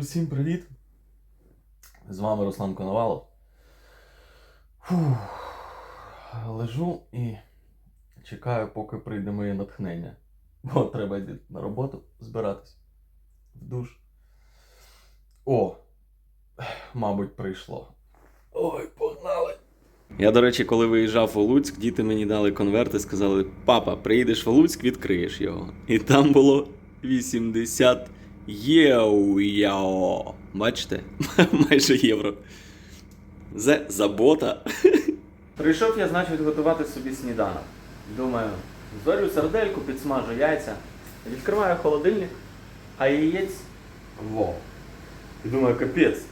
Усім привіт! З вами Руслан Коновалов. Фух. Лежу і чекаю, поки прийде моє натхнення. Бо треба йти на роботу збиратись. В душ. О! Мабуть, прийшло. Ой, погнали! Я, до речі, коли виїжджав у Луцьк, діти мені дали конверт і сказали: папа, приїдеш в Луцьк, відкриєш його. І там було 80 євро. Бачите? Майже євро. Зе забота. Прийшов я, значить, готувати собі сніданок. Думаю, зварю сардельку, підсмажу яйця, відкриваю холодильник, а яєць во. І думаю, капець.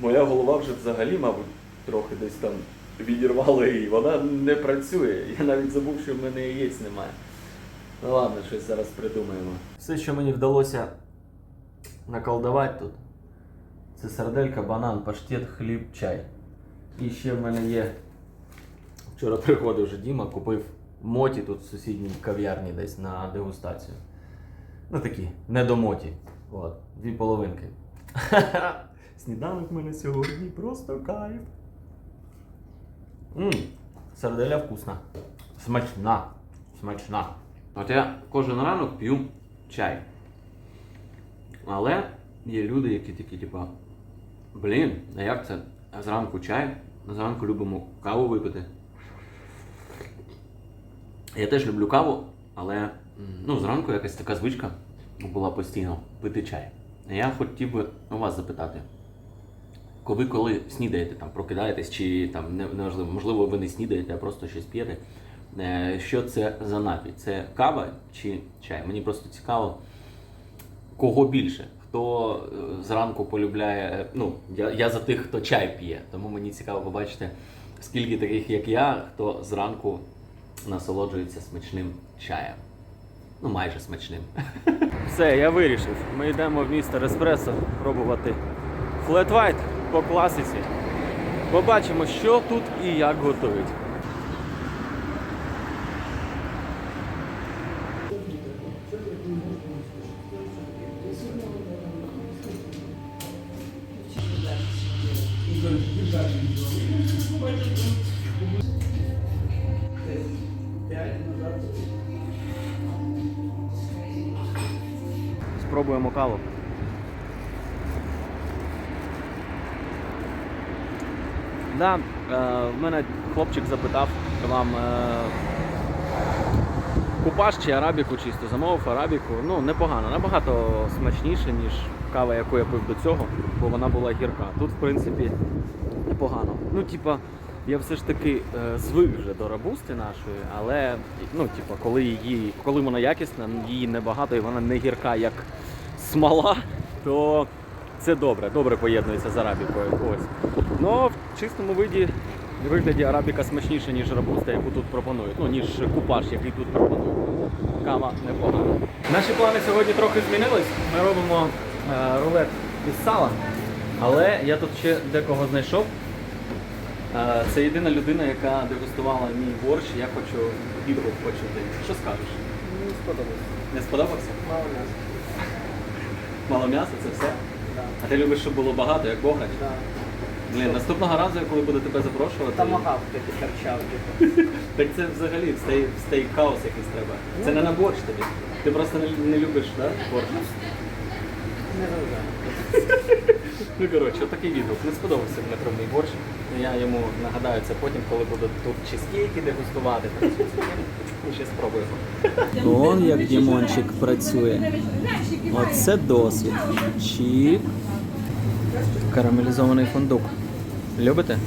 Моя голова вже взагалі, мабуть, трохи десь там відірвала її. Вона не працює. Я навіть забув, що в мене яєць немає. Ну ладно, щось зараз придумаємо. Все, що мені вдалося наколдувати тут, це сарделька, банан, паштет, хліб, чай. І ще в мене є. Вчора приходив вже Діма, купив моті тут в сусідній кав'ярні десь на дегустацію. Ну такі, не до моті. От, дві половинки. Сніданок в мене сьогодні просто кайф. Мм, сарделя вкусна. Смачна. Смачна. От я кожен ранок п'ю чай. Але є люди, які такі, типа, блін, а як це? Зранку чай, зранку любимо каву випити. Я теж люблю каву, але ну, зранку якась така звичка була постійно пити чай. Я хотів би у вас запитати, коли коли снідаєте, там, прокидаєтесь, чи там неважливо, можливо, ви не снідаєте, а просто щось п'єте. е, Що це за напій? Це кава чи чай? Мені просто цікаво, кого більше? Хто е, зранку полюбляє. е, Ну, я, я за тих, хто чай п'є, тому мені цікаво побачити, скільки таких, як я, хто зранку насолоджується смачним чаєм. Ну, майже смачним. Все, я вирішив. Ми йдемо в містер Еспресо пробувати флет вайт по класиці. Побачимо, що тут і як готують. Спробуємо каву. Да, е, в мене хлопчик запитав вам е, купаж чи арабіку чисто замовив арабіку. Ну, непогано, набагато смачніше, ніж кава, яку я пив до цього, бо вона була гірка. Тут, в принципі, непогано. Ну, типа, я все ж таки е, звик вже до рабусти нашої, але ну, типа, коли її, коли вона якісна, її небагато і вона не гірка, як смола, то це добре, добре поєднується з арабікою. Ось. Ну, в чистому виді, вигляді арабіка смачніша, ніж рабуста, яку тут пропонують. Ну, ніж купаж, який тут пропонують. Кава непогана. Наші плани сьогодні трохи змінились. Ми робимо е, рулет із сала, але я тут ще декого знайшов. Е, Це єдина людина, яка дегустувала мій борщ. Я хочу відгук почути. Що скажеш? Мені сподобалось. Не сподобався? Мало м'яса. Мало м'яса, це все. А ти любиш, щоб було багато, як богач? Да. Блін, наступного разу, коли буду тебе запрошувати. Тамагав такий торчав, типу. Так це взагалі в стейк, стейк-хаус якийсь треба. Це не на борщ тобі. Ти просто не, не любиш, так? Борщ? Не завжди. Ну коротше, отакий відгук. Не сподобався Дмитро мій борщ. Я йому нагадаю це потім, коли буду тут чизкейки дегустувати. там. Ми ще спробуємо. Он як Дімончик працює. Оце досвід. Чік. Карамелізований фундук. Любите?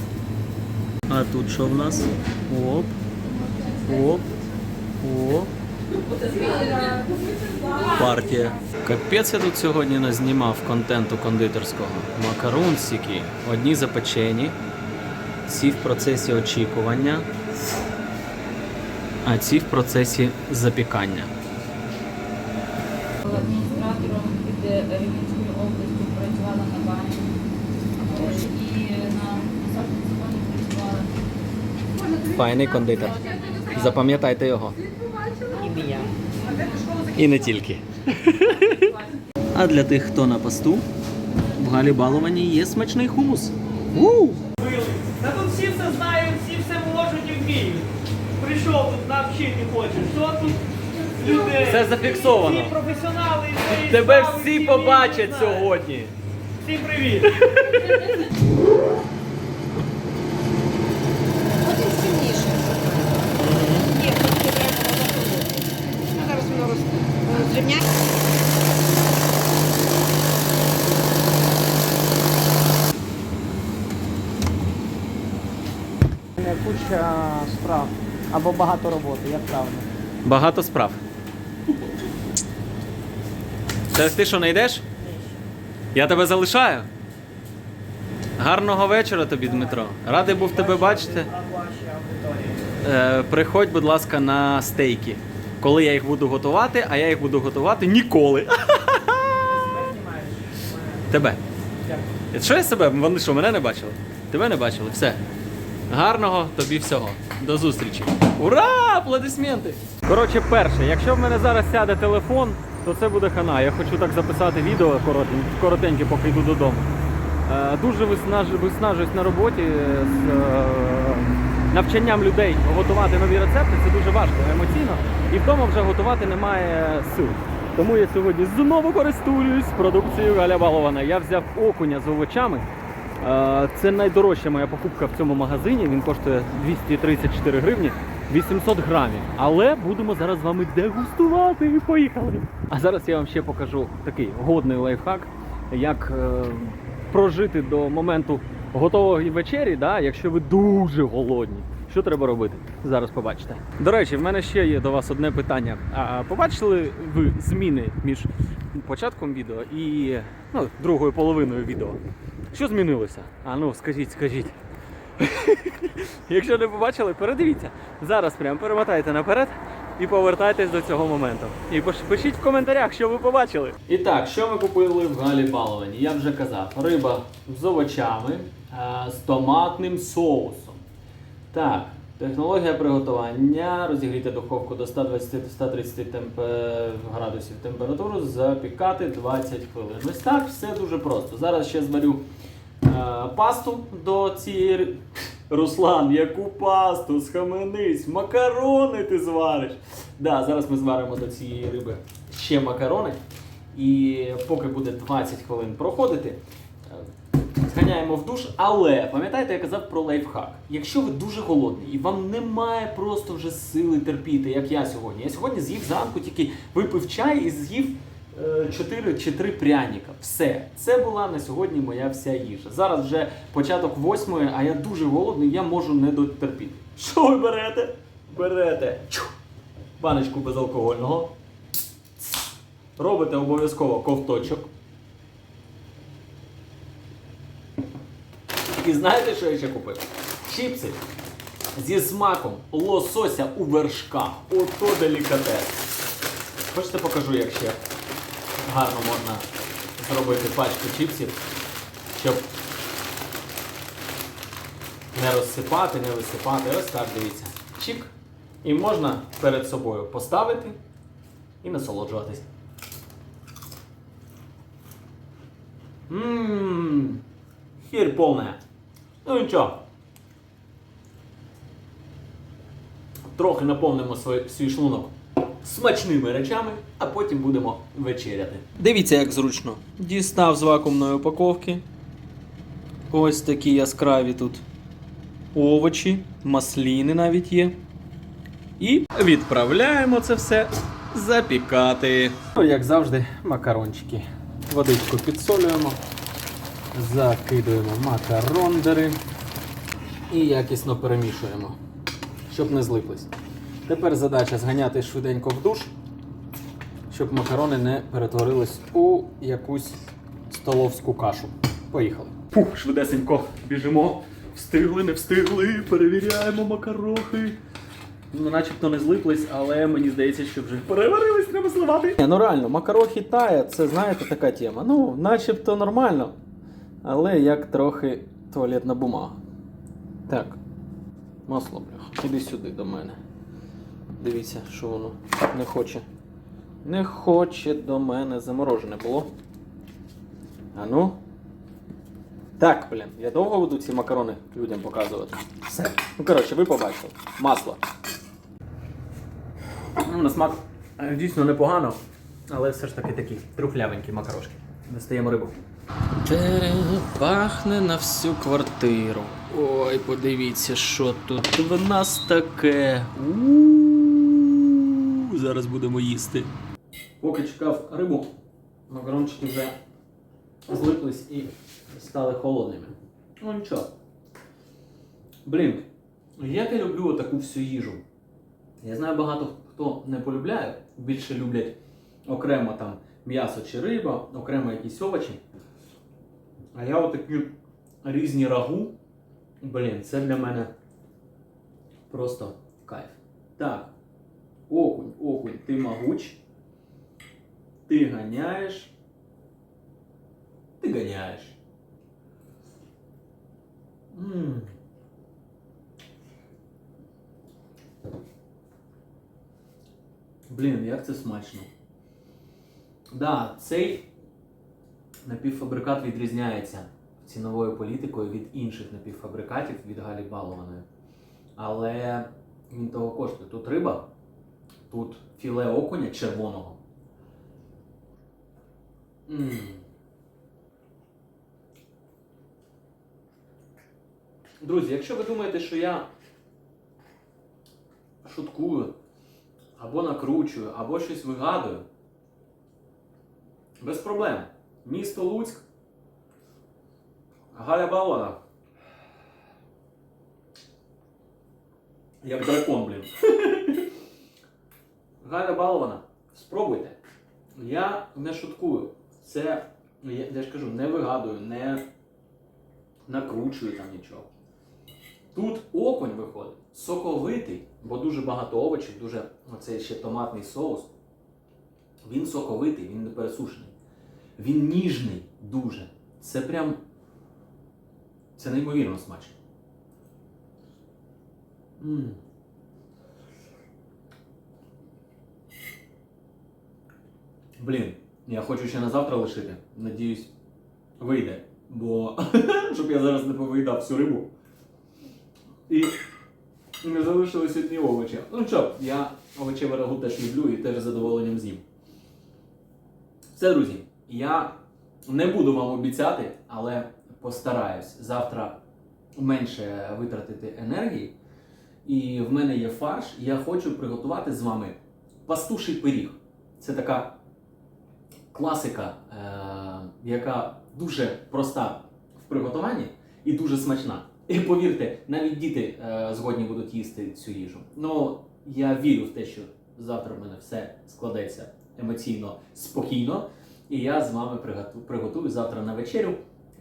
А тут що в нас? Оп. Оп. Оп. Партія. Капець я тут сьогодні назнімав контенту кондитерського. Макарунсики. Одні запечені. Ці в процесі очікування. А ці в процесі запікання. адміністратором від Рівненської області працювала на бані. І на працювала. Файний кондитер. Запам'ятайте його. І. І не тільки. А для тих, хто на посту, в Галі Баловані є смачний хумус. У! Та тут всі все знають, всі все можуть і вміють. Прийшов тут навчити хочеш. Що тут людей? Все зафіксовано. Всі професіонали. всі Тебе всі вміють, побачать знають. сьогодні. Всім привіт. Один сильніше. Ні, трошки треба розтягнути. Ну, зараз воно роз- мене куча справ або багато роботи, як правильно. Багато справ. Це ти що не йдеш? Я тебе залишаю. Гарного вечора тобі, Дмитро. Радий був тебе бачити. Е, приходь, будь ласка, на стейки. Коли я їх буду готувати, а я їх буду готувати ніколи. Тебе. Що я себе? Вони що, мене не бачили? Тебе не бачили. Все. Гарного тобі всього. До зустрічі. Ура! Аплодисменти! Коротше, перше, якщо в мене зараз сяде телефон, то це буде хана. Я хочу так записати відео коротеньке, поки йду додому. Е, дуже виснаж... виснажуюсь на роботі з е, навчанням людей готувати нові рецепти. Це дуже важко емоційно. І вдома вже готувати немає сил. Тому я сьогодні знову користуюсь продукцією Галя Балована. Я взяв окуня з овочами. Е, Це найдорожча моя покупка в цьому магазині. Він коштує 234 гривні, 800 грамів. Але будемо зараз з вами дегустувати. Поїхали! А зараз я вам ще покажу такий годний лайфхак, як е, прожити до моменту готової вечері, да, якщо ви дуже голодні. Що треба робити? Зараз побачите. До речі, в мене ще є до вас одне питання. А побачили ви зміни між початком відео і ну, другою половиною відео? Що змінилося? А ну, скажіть, скажіть. Якщо не побачили, передивіться. Зараз прям перемотайте наперед і повертайтесь до цього моменту. І пишіть в коментарях, що ви побачили. І так, що ми купили в Галі Баловані? Я вже казав, риба з овочами, а, з томатним соусом. Так, технологія приготування. Розігріти духовку до 120-130 темп... градусів температуру, запікати 20 хвилин. Ось так, все дуже просто. Зараз ще зварю е, пасту до цієї. Руслан, яку пасту? Схаменись, макарони ти звариш. Да, зараз ми зваримо до цієї риби ще макарони. І поки буде 20 хвилин проходити, е, зганяємо в душ. Але пам'ятаєте, я казав про лайфхак. Якщо ви дуже голодний і вам немає просто вже сили терпіти, як я сьогодні. Я сьогодні з'їв зранку, тільки випив чай і з'їв 4 чи 3 пряника. Все. Це була на сьогодні моя вся їжа. Зараз вже початок восьмої, а я дуже голодний, я можу не дотерпіти. Що ви берете? Берете баночку безалкогольного. Робите обов'язково ковточок. І знаєте, що я ще купив? Чіпси зі смаком лосося у вершках. Ото делікатес. Хочете покажу, як ще гарно можна зробити пачку чіпсів, щоб не розсипати, не висипати. Ось так, дивіться. Чік. І можна перед собою поставити і насолоджуватись. Ммм, хір повне. Ну нічого. Трохи наповнимо свій, шлунок смачними речами, а потім будемо вечеряти. Дивіться, як зручно. Дістав з вакуумної упаковки. Ось такі яскраві тут овочі, масліни навіть є. І відправляємо це все запікати. Ну, Як завжди, макарончики. Водичку підсолюємо, закидуємо макарондери і якісно перемішуємо, щоб не злиплись. Тепер задача зганяти швиденько в душ, щоб макарони не перетворились у якусь столовську кашу. Поїхали. Пух, швидесенько біжимо. Встигли, не встигли, перевіряємо макарохи. Ну, начебто не злиплись, але мені здається, що вже переварились, треба зливати. Ні, ну реально, макарохи тає, це знаєте така тема. Ну, начебто нормально, але як трохи туалетна бумага. Так, масло, бляха, іди сюди до мене. Дивіться, що воно не хоче. Не хоче до мене заморожене було. А ну, Так, блін, я довго буду ці макарони людям показувати. Все. Ну, коротше, ви побачили. Масло. Ну, на смак е, дійсно непогано, але все ж таки такі трухлявенькі макарошки. Достаємо рибу. Пахне на всю квартиру. Ой, подивіться, що тут в нас таке. У-у-у, Зараз будемо їсти. Поки чекав рибу, макарончики вже злиплись і стали холодними. Ну нічого. Блін, як я люблю таку всю їжу. Я знаю багато хто не полюбляє, більше люблять окремо там м'ясо чи риба, окремо якісь овочі. А я отакі різні рагу. Блін, це для мене просто кайф. Так. Окунь, окунь, ти могуч. Ти ганяєш. Ти ганяєш. М. Блін, як це смачно. Да, цей напівфабрикат відрізняється ціновою політикою від інших напівфабрикатів від Галі Балованої. Але він того коштує. Тут риба, тут філе окуня червоного. М. Друзі, якщо ви думаєте, що я шуткую, або накручую, або щось вигадую, без проблем. Місто Луцьк. Галя Балона. Як дракон, блін. Галя Балована, спробуйте. Я не шуткую. Це, я, ж кажу, не вигадую, не накручую там нічого. Тут окунь виходить соковитий, бо дуже багато овочів, дуже оцей ще томатний соус. Він соковитий, він не пересушений. Він ніжний дуже. Це прям. Це неймовірно смачно. м Блін, я хочу ще на завтра лишити. Надіюсь, вийде. Бо щоб я зараз не повиїдав всю рибу. І не залишились одні овочі. Ну що, я овочеве рагу теж люблю і теж з задоволенням з'їм. Все, друзі, я не буду вам обіцяти, але постараюсь завтра менше витратити енергії. І в мене є фарш, я хочу приготувати з вами пастуший пиріг. Це така класика, е- яка дуже проста в приготуванні і дуже смачна. І повірте, навіть діти е- згодні будуть їсти цю їжу. Ну, я вірю в те, що завтра в мене все складеться емоційно спокійно. І я з вами приготую завтра на вечерю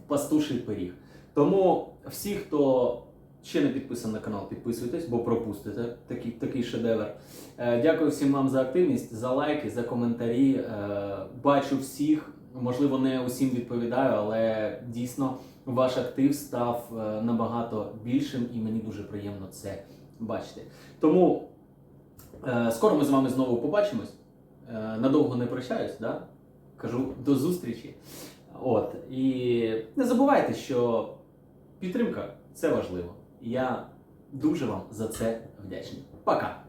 пастуший пиріг. Тому всі, хто ще не підписаний на канал, підписуйтесь, бо пропустите такий, такий шедевр. Е, Дякую всім вам за активність, за лайки, за коментарі. Е, Бачу всіх. Можливо, не усім відповідаю, але дійсно ваш актив став е, набагато більшим і мені дуже приємно це бачити. Тому е, скоро ми з вами знову побачимось. Е, Надовго не прощаюсь, да? кажу до зустрічі. От. І не забувайте, що підтримка це важливо. Я дуже вам за це вдячний. Пока!